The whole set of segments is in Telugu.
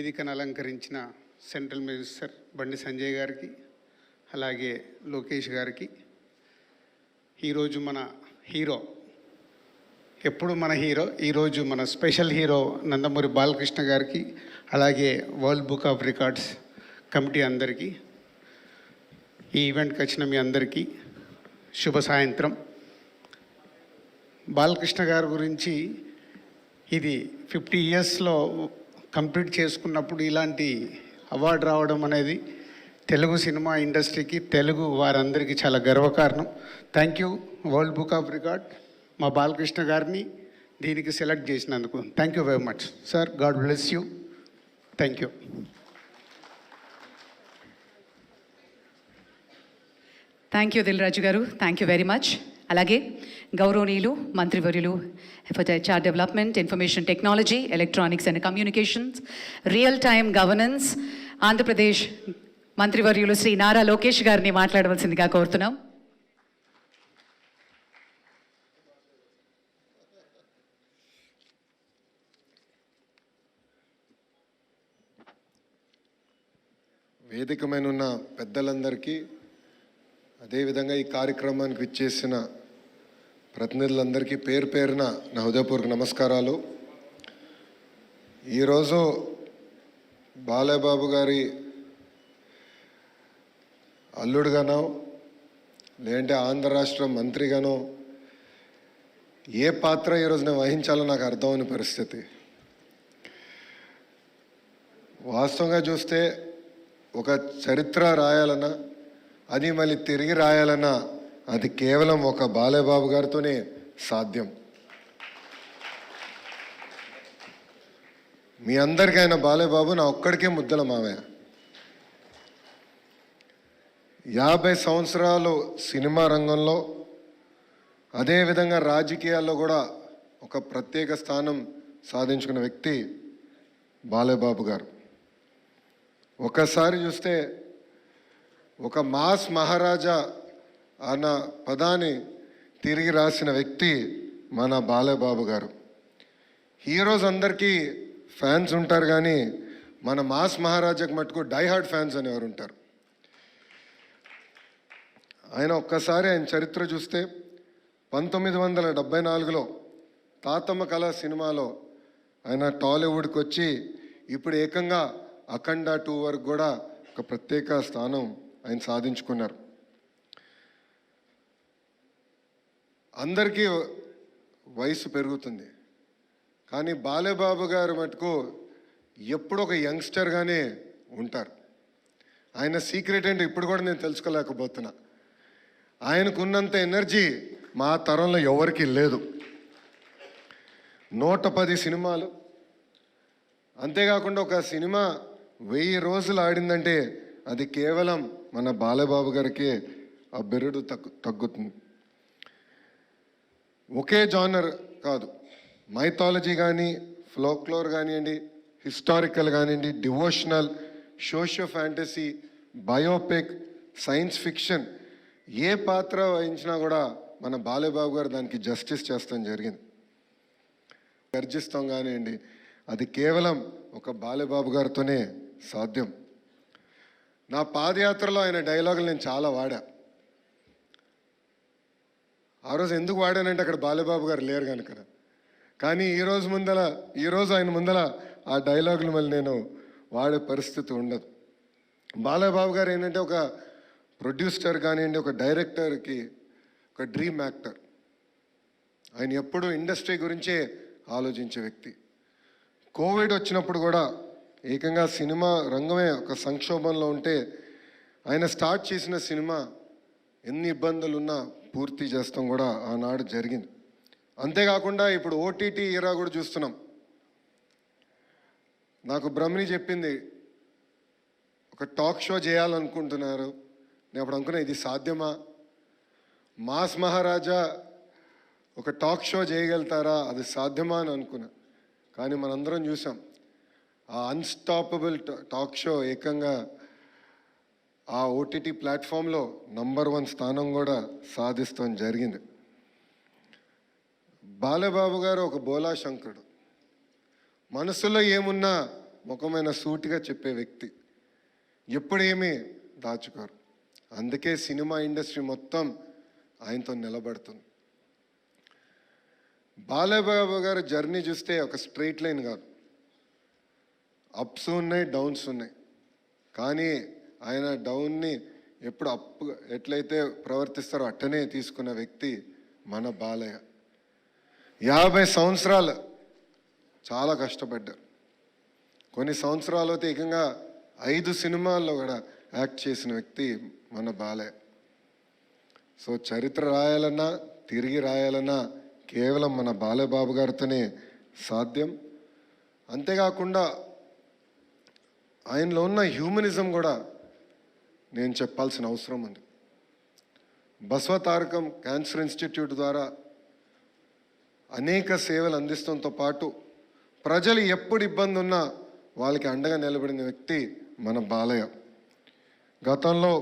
వేదికను అలంకరించిన సెంట్రల్ మినిస్టర్ బండి సంజయ్ గారికి అలాగే లోకేష్ గారికి. ఈరోజు మన హీరో ఎప్పుడు మన హీరో ఈరోజు మన స్పెషల్ హీరో నందమూరి బాలకృష్ణ గారికి అలాగే world book of records committee అందరికీ ఈ ఈవెంట్కి వచ్చిన మీ అందరికీ శుభ సాయంత్రం. బాలకృష్ణ గారి గురించి ఇది ఫిఫ్టీ ఇయర్స్లో కంప్లీట్ చేసుకున్నప్పుడు ఇలాంటి అవార్డు రావడం అనేది తెలుగు సినిమా ఇండస్ట్రీకి తెలుగు వారందరికీ చాలా గర్వకారణం. Thank you world book of record మా బాలకృష్ణ గారిని దీనికి సెలెక్ట్ చేసినందుకు thank you very much sir God bless you thank you thank you Dil Raju గారు. థ్యాంక్ యూ వెరీ మచ్ అలాగే గౌరవనీయులు మంత్రివర్యులు for HR development information technology electronics and communications real time governance Andhra Pradesh మంత్రివర్యులు శ్రీ నారా లోకేష్ గారిని మాట్లాడవలసిందిగా కోరుతున్నాం. వేదిక మీద ఉన్న పెద్దలందరికీ అదేవిధంగా ఈ కార్యక్రమానికి విచ్చేసిన ప్రతినిధులందరికీ పేరు పేరున నా హృదయపూర్వక నమస్కారాలు. ఈరోజు బాలయ్యబాబు గారి అల్లుడుగానో లేదంటే ఆంధ్ర రాష్ట్ర మంత్రిగానో ఏ పాత్ర ఈరోజు నేను వహించాలో నాకు అర్థమైన పరిస్థితి. వాస్తవంగా చూస్తే ఒక చరిత్ర రాయాలన్నా అది మళ్ళీ తిరిగి రాయాలన్నా అది కేవలం ఒక బాలయబాబు గారితోనే సాధ్యం. మీ అందరికీ ఆయన బాలయ్యబాబు నా ఒక్కడికే ముద్దల మావయ్య. యాభై సంవత్సరాలు సినిమా రంగంలో అదేవిధంగా రాజకీయాల్లో కూడా ఒక ప్రత్యేక స్థానం సాధించుకున్న వ్యక్తి బాలయబాబు గారు. ఒకసారి చూస్తే ఒక మాస్ మహారాజా అన్న పదాన్ని తిరిగి రాసిన వ్యక్తి మన బాలయబాబు గారు. హీరోస్ అందరికీ ఫ్యాన్స్ ఉంటారు కానీ మన మాస్ మహారాజాకి మటుకు డైహార్డ్ ఫ్యాన్స్ అనేవారు ఉంటారు. ఆయన ఒక్కసారి ఆయన చరిత్ర చూస్తే పంతొమ్మిది వందల డెబ్బై నాలుగులో తాతమ్మ కళ సినిమాలో ఆయన టాలీవుడ్కి వచ్చి ఇప్పుడు ఏకంగా అఖండ టూ వరకు కూడా ఒక ప్రత్యేక స్థానం ఆయన సాధించుకున్నారు. అందరికీ వయసు పెరుగుతుంది. కానీ బాలేబాబు గారు మటుకు ఎప్పుడు ఒక యంగ్స్టర్గానే ఉంటారు. ఆయన సీక్రెట్ ఏంటో ఇప్పుడు కూడా నేను తెలుసుకోలేకపోతున్నా. ఆయనకున్నంత ఎనర్జీ మా తరంలో ఎవరికీ లేదు. నూట పది సినిమాలు. అంతేకాకుండా ఒక సినిమా వెయ్యి రోజులు ఆడిందంటే అది కేవలం మన బాలబాబు గారికి ఆ బెరుడు తగ్గు తగ్గుతుంది. ఒకే జానర్ కాదు మైథాలజీ కానీ ఫ్లోక్లోర్ కానివ్వండి హిస్టారికల్ కానివ్వండి devotional socio fantasy biopic science fiction ఏ పాత్ర వహించినా కూడా మన బాలబాబు గారు దానికి జస్టిస్ చేస్తాం జరిగింది. గర్జిస్తాం కానివ్వండి అది కేవలం ఒక బాలబాబు గారితోనే సాధ్యం. నా పాదయాత్రలో ఆయన డైలాగులు నేను చాలా వాడా. ఆ రోజు ఎందుకు వాడానంటే అక్కడ బాలబాబు గారు లేరు కనుక కానీ ఈ రోజు ముందల ఈ రోజు ఆయన ముందల ఆ డైలాగులు మళ్ళీ నేను వాడే పరిస్థితి ఉండదు. బాలబాబు గారు ఏంటంటే ఒక ప్రొడ్యూసర్ కానివ్వండి ఒక డైరెక్టర్కి ఒక డ్రీమ్ యాక్టర్. ఆయన ఎప్పుడూ ఇండస్ట్రీ గురించే ఆలోచించే వ్యక్తి. కోవిడ్ వచ్చినప్పుడు కూడా ఏకంగా సినిమా రంగమే ఒక సంక్షోభంలో ఉంటే ఆయన స్టార్ట్ చేసిన సినిమా ఎన్ని ఇబ్బందులు ఉన్నా పూర్తి చేస్తాం కూడా ఆనాడు జరిగింది. అంతేకాకుండా ఇప్పుడు ఓటీటీ ఇరా కూడా చూస్తున్నాం. నాకు బ్రహ్మిని చెప్పింది ఒక టాక్ షో చేయాలనుకుంటున్నారు. నేను అప్పుడు అనుకున్నా ఇది సాధ్యమా? మాస్ మహారాజా ఒక టాక్ షో చేయగలుగుతారా? అది సాధ్యమా అని అనుకున్నా. కానీ మనందరం చూసాం ఆ అన్స్టాపబుల్ టాక్ షో ఏకంగా ఆ ఓటీటీ ప్లాట్ఫామ్లో నంబర్ వన్ స్థానం కూడా సాధిస్తాం జరిగింది. బాలబాబు గారు ఒక బోలా శంకరుడు. మనసులో ఏమున్నా ముఖమైన సూటిగా చెప్పే వ్యక్తి. ఎప్పుడేమీ దాచుకోరు. అందుకే సినిమా ఇండస్ట్రీ మొత్తం ఆయనతో నిలబడుతుంది. బాలబాబు గారు జర్నీ చూస్తే ఒక స్ట్రైట్ లైన్ కాదు. అప్స్ ఉన్నాయి డౌన్స్ ఉన్నాయి. కానీ ఆయన డౌన్ని ఎప్పుడు అప్ ఎట్లయితే ప్రవర్తిస్తారో అట్టనే తీసుకున్న వ్యక్తి మన బాలయ్య. యాభై సంవత్సరాలు చాలా కష్టపడ్డారు కొన్ని సంవత్సరాలు అయితే ఏకంగా ఐదు సినిమాల్లో కూడా యాక్ట్ చేసిన వ్యక్తి మన బాలయ్య. సో చరిత్ర రాయాలన్నా తిరిగి రాయాలన్నా కేవలం మన బాలబాబు గారితోనే సాధ్యం. అంతేకాకుండా ఆయనలో ఉన్న హ్యూమనిజం కూడా నేను చెప్పాల్సిన అవసరం ఉంది. బసవతారకం క్యాన్సర్ ఇన్స్టిట్యూట్ ద్వారా అనేక సేవలు అందిస్తంతో పాటు ప్రజలు ఎప్పుడు ఇబ్బంది ఉన్నా వాళ్ళకి అండగా నిలబడిన వ్యక్తి మన బాలయ్య. గతంలో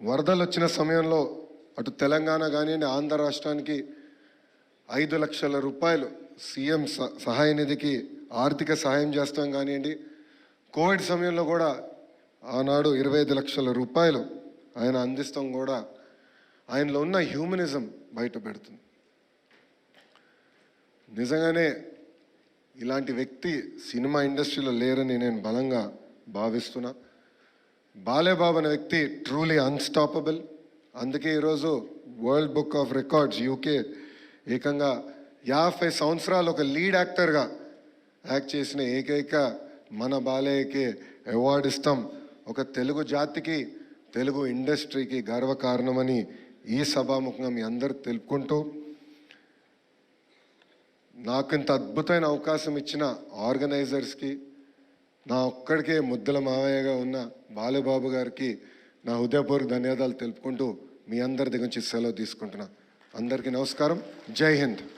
వరదలు వచ్చిన సమయంలో అటు తెలంగాణ కానివ్వండి ఆంధ్ర రాష్ట్రానికి ఐదు లక్షల రూపాయలు సీఎం స- సహాయ నిధికి ఆర్థిక సహాయం చేస్తాం కానివ్వండి కోవిడ్ సమయంలో కూడా ఆనాడు ఇరవై ఐదు లక్షల రూపాయలు ఆయన అందిస్తాం కూడా ఆయనలో ఉన్న హ్యూమనిజం బయట పెడుతుంది. నిజంగానే ఇలాంటి వ్యక్తి సినిమా ఇండస్ట్రీలో లేరని నేను బలంగా భావిస్తున్నా. బాలేబాబు అనే వ్యక్తి ట్రూలీ అన్స్టాపబుల్. అందుకే ఈరోజు world book of records UK ఏకంగా యాభై సంవత్సరాలు ఒక లీడ్ యాక్టర్గా యాక్ట్ చేసిన ఏకైక మన బాలయ్యకి అవార్డు ఇస్తాం. ఒక తెలుగు జాతికి తెలుగు ఇండస్ట్రీకి గర్వకారణమని ఈ సభాముఖంగా మీ అందరు తెలుపుకుంటూ నాకు ఇంత అద్భుతమైన అవకాశం ఇచ్చిన ఆర్గనైజర్స్కి నా ఒక్కడికే ముద్దల మావయ్యగా ఉన్న బాలబాబు గారికి నా హృదయపూర్వక ధన్యవాదాలు తెలుపుకుంటూ మీ అందరి దగ్గర నుంచి సెలవు తీసుకుంటున్నా. అందరికీ నమస్కారం. జై హింద్.